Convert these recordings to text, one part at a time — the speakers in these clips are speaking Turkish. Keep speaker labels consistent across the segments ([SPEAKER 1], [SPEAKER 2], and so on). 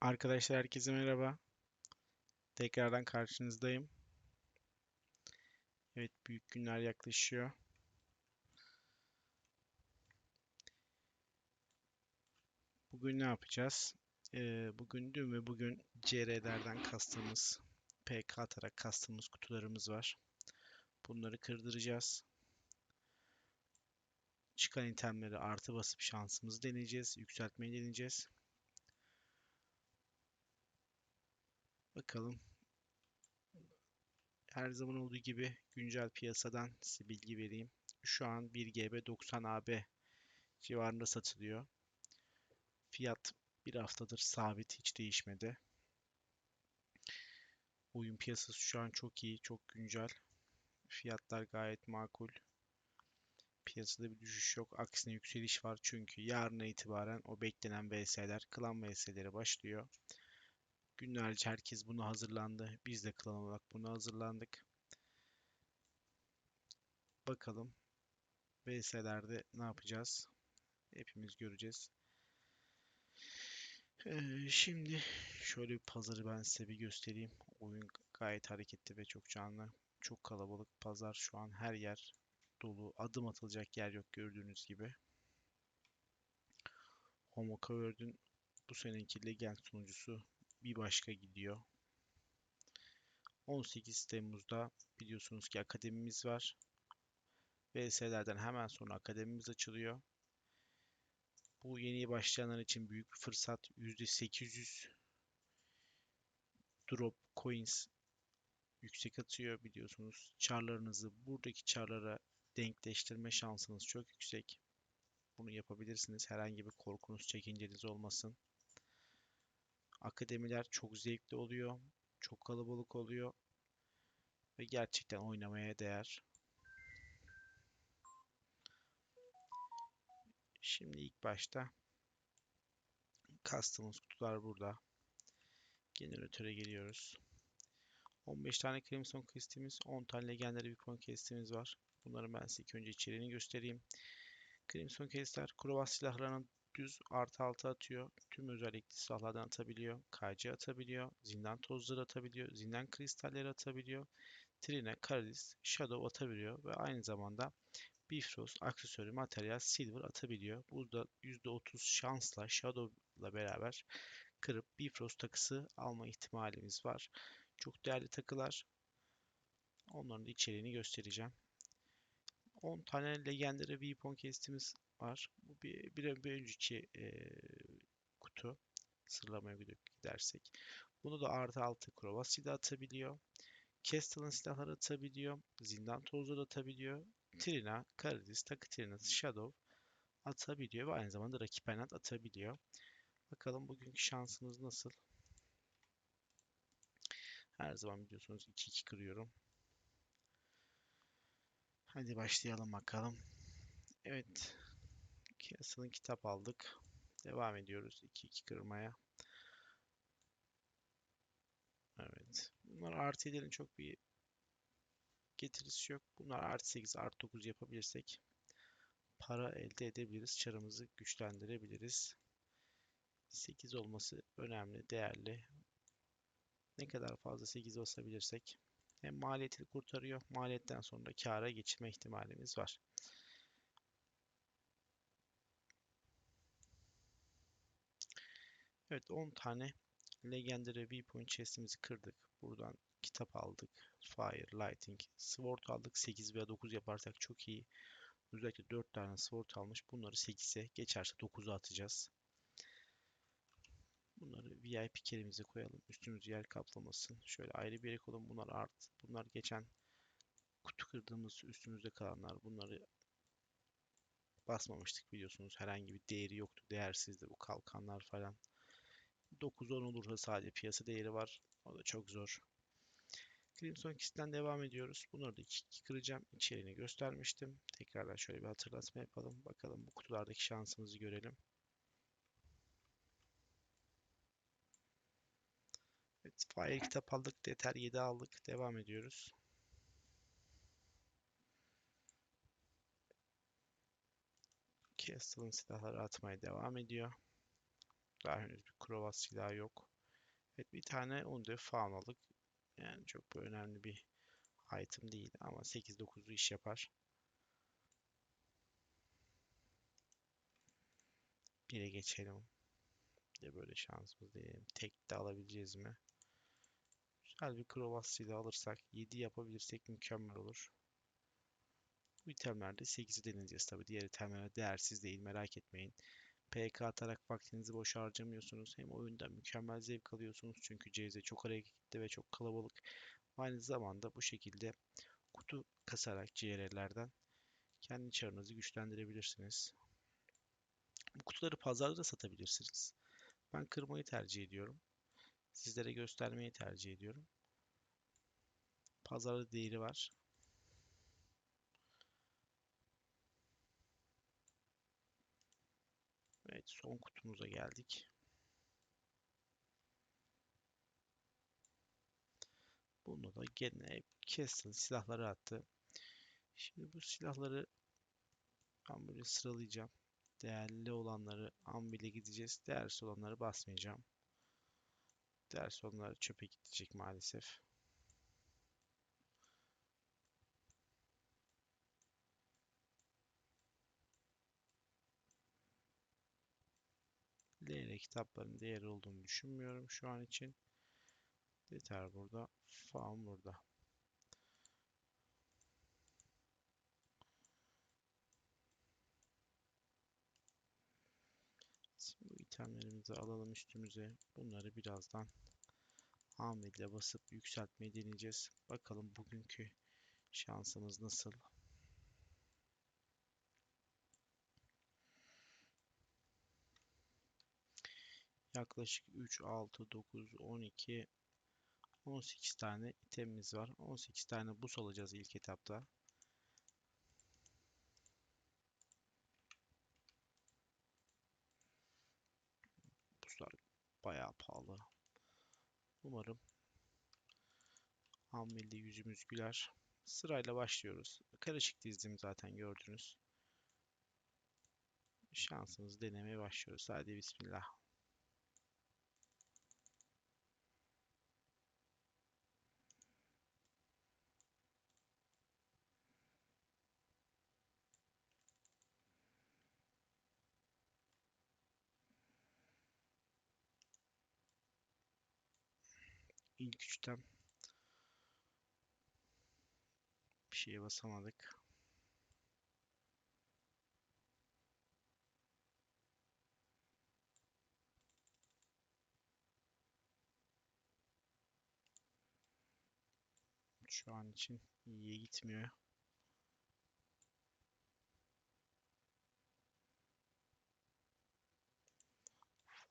[SPEAKER 1] Arkadaşlar herkese merhaba. Tekrardan karşınızdayım. Evet büyük günler yaklaşıyor. Bugün ne yapacağız? Ee, bugün dün ve bugün CR'lerden kastığımız, PK atarak kastığımız kutularımız var. Bunları kırdıracağız. Çıkan itemleri artı basıp şansımızı deneyeceğiz. Yükseltmeyi deneyeceğiz. Bakalım. Her zaman olduğu gibi güncel piyasadan size bilgi vereyim. Şu an 1 GB 90 AB civarında satılıyor. Fiyat bir haftadır sabit, hiç değişmedi. Oyun piyasası şu an çok iyi, çok güncel. Fiyatlar gayet makul. Piyasada bir düşüş yok. Aksine yükseliş var çünkü yarına itibaren o beklenen VS'ler, klan VS'leri başlıyor. Günlerce herkes buna hazırlandı. Biz de klan olarak buna hazırlandık. Bakalım VS'lerde ne yapacağız? Hepimiz göreceğiz. Ee, şimdi şöyle bir pazarı ben size bir göstereyim. Oyun gayet hareketli ve çok canlı. Çok kalabalık. Pazar şu an her yer dolu. Adım atılacak yer yok gördüğünüz gibi. Homo Covered'ün bu seneki Legend sunucusu bir başka gidiyor. 18 Temmuz'da biliyorsunuz ki akademimiz var. VS'lerden hemen sonra akademimiz açılıyor. Bu yeni başlayanlar için büyük bir fırsat. %800 drop coins yüksek atıyor biliyorsunuz. Çarlarınızı buradaki çarlara denkleştirme şansınız çok yüksek. Bunu yapabilirsiniz. Herhangi bir korkunuz, çekinceniz olmasın. Akademiler çok zevkli oluyor. Çok kalabalık oluyor. Ve gerçekten oynamaya değer. Şimdi ilk başta kastığımız kutular burada. Generatöre geliyoruz. 15 tane Crimson Quest'imiz, 10 tane Legendary Weapon Quest'imiz var. Bunları ben size ilk önce içeriğini göstereyim. Crimson Quest'ler Krovas silahlarının düz artı altı atıyor. Tüm özellikli silahlardan atabiliyor. KC atabiliyor. Zindan tozları atabiliyor. Zindan kristalleri atabiliyor. Trine, Karadis, Shadow atabiliyor. Ve aynı zamanda Bifrost aksesuarı materyal Silver atabiliyor. Burada %30 şansla Shadow'la beraber kırıp Bifrost takısı alma ihtimalimiz var. Çok değerli takılar. Onların içeriğini göstereceğim. 10 tane Legendary Weapon kestimiz var. Bu bir, bir, bir önceki e, kutu. Sırlamaya gidersek. Bunu da artı altı Krovasi de atabiliyor. Kestal'ın silahları atabiliyor. Zindan tozları atabiliyor. Trina, Karadis, Takı Trina, Shadow atabiliyor ve aynı zamanda rakip Enat atabiliyor. Bakalım bugünkü şansımız nasıl? Her zaman biliyorsunuz 2-2 kırıyorum. Hadi başlayalım bakalım. Evet. Castle'ın kitap aldık. Devam ediyoruz 2-2 kırmaya. Evet. Bunlar artı 7'lerin çok bir getirisi yok. Bunlar artı 8, artı 9 yapabilirsek para elde edebiliriz. Çarımızı güçlendirebiliriz. 8 olması önemli, değerli. Ne kadar fazla 8 basabilirsek hem maliyeti kurtarıyor. Maliyetten sonra kâra geçme ihtimalimiz var. Evet 10 tane Legendary Weapon chest'imizi kırdık. Buradan kitap aldık. Fire, Lighting, Sword aldık. 8 veya 9 yaparsak çok iyi. Özellikle 4 tane Sword almış. Bunları 8'e geçerse 9'a atacağız. Bunları VIP kerimize koyalım. Üstümüz yer kaplamasın. Şöyle ayrı bir yere koyalım. Bunlar art. Bunlar geçen kutu kırdığımız üstümüzde kalanlar. Bunları basmamıştık biliyorsunuz. Herhangi bir değeri yoktu. Değersizdi bu kalkanlar falan. 9-10 olursa sadece piyasa değeri var. O da çok zor. Crimson Kist'ten devam ediyoruz. Bunları da 2 kıracağım. İçeriğini göstermiştim. Tekrardan şöyle bir hatırlatma yapalım. Bakalım bu kutulardaki şansımızı görelim. Evet, Fire kitap aldık. Deter 7 aldık. Devam ediyoruz. Castle'ın silahları atmaya devam ediyor. Daha henüz bir Krovaz silahı yok. Evet bir tane Unde faunalık. Yani çok böyle önemli bir item değil ama 8-9'lu iş yapar. 1'e geçelim. De böyle şansımız diyelim. Tek de alabileceğiz mi? Güzel bir Krovaz silahı alırsak 7 yapabilirsek mükemmel olur. Bu itemlerde 8'i deneyeceğiz tabi. Diğer itemler değersiz değil merak etmeyin. PK atarak vaktinizi boş harcamıyorsunuz. Hem oyunda mükemmel zevk alıyorsunuz. Çünkü CZ çok hareketli ve çok kalabalık. Aynı zamanda bu şekilde kutu kasarak CR'lerden kendi çarınızı güçlendirebilirsiniz. Bu kutuları pazarda da satabilirsiniz. Ben kırmayı tercih ediyorum. Sizlere göstermeyi tercih ediyorum. Pazarda değeri var. Evet son kutumuza geldik. Bunu da gene Castle silahları attı. Şimdi bu silahları ben böyle sıralayacağım. Değerli olanları Anvil'e gideceğiz. Değersiz olanları basmayacağım. Değersiz olanlar çöpe gidecek maalesef. LR kitapların değeri olduğunu düşünmüyorum şu an için. Detay burada. Faun burada. Şimdi bu itemlerimizi alalım üstümüze. Bunları birazdan ile basıp yükseltmeyi deneyeceğiz. Bakalım bugünkü şansımız nasıl? Yaklaşık 3, 6, 9, 12, 18 tane itemimiz var. 18 tane bus alacağız ilk etapta. Buslar bayağı pahalı. Umarım Hamilde yüzümüz güler. Sırayla başlıyoruz. Karışık dizdim zaten gördünüz. Şansımızı denemeye başlıyoruz. Hadi bismillah. İlk üçten bir şeye basamadık. Şu an için iyiye gitmiyor.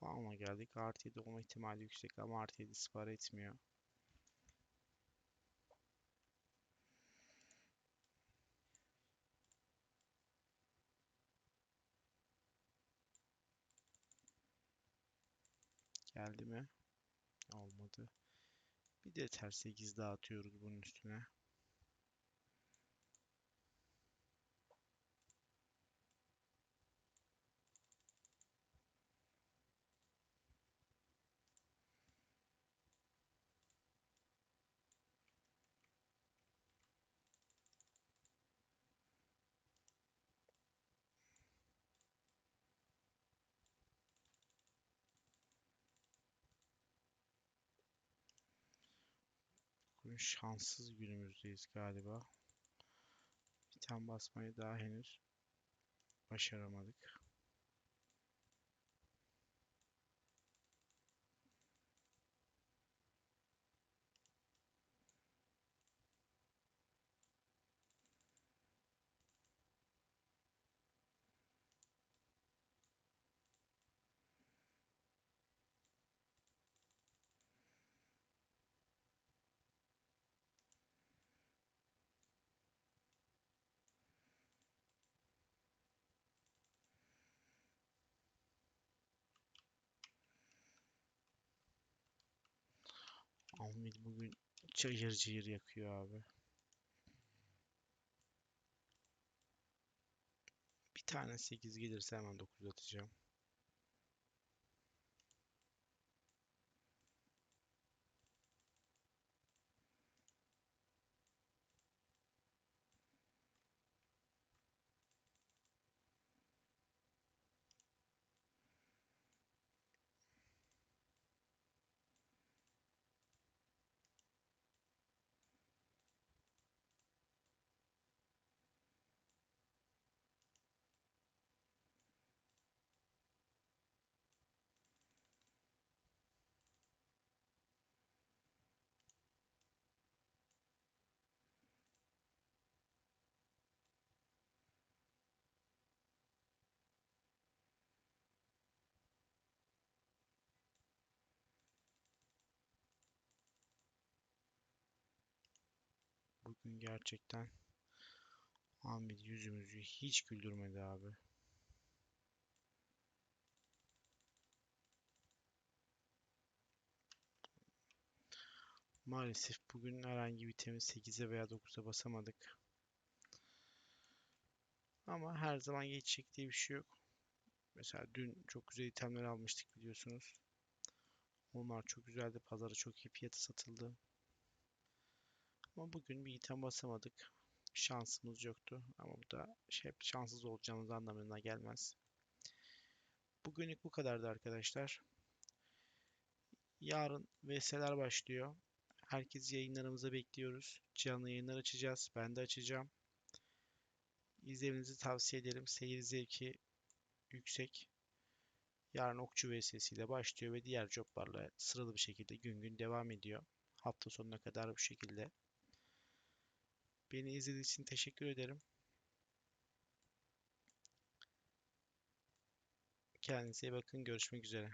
[SPEAKER 1] Fauna geldik. Artı 7 olma ihtimali yüksek ama artı 7 spar etmiyor. Geldi mi? Olmadı. Bir de ters 8 daha atıyoruz bunun üstüne. Bugün şanssız günümüzdeyiz galiba. Bir tane basmayı daha henüz başaramadık. Ahmet bugün cayır cayır yakıyor abi. Bir tane 8 gelirse hemen 9 atacağım. Bugün gerçekten Ahmet yüzümüzü hiç güldürmedi abi. Maalesef bugün herhangi bir temiz 8'e veya 9'a basamadık. Ama her zaman geçecek diye bir şey yok. Mesela dün çok güzel itemler almıştık biliyorsunuz. Onlar çok güzeldi. Pazara çok iyi fiyata satıldı. Ama bugün bir item basamadık. Şansımız yoktu. Ama bu da şey, hep şanssız olacağımız anlamına gelmez. Bugünlük bu kadardı arkadaşlar. Yarın VS'ler başlıyor. Herkes yayınlarımıza bekliyoruz. Canlı yayınlar açacağız. Ben de açacağım. İzlemenizi tavsiye ederim. Seyir zevki yüksek. Yarın Okçu VS'si ile başlıyor ve diğer joblarla sıralı bir şekilde gün gün devam ediyor. Hafta sonuna kadar bu şekilde. Beni izlediğiniz için teşekkür ederim. Kendinize iyi bakın. Görüşmek üzere.